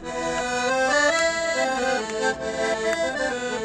Thank you.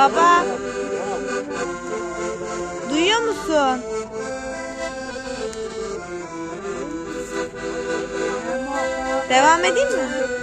Baba. Duyuyor musun? Devam edeyim mi?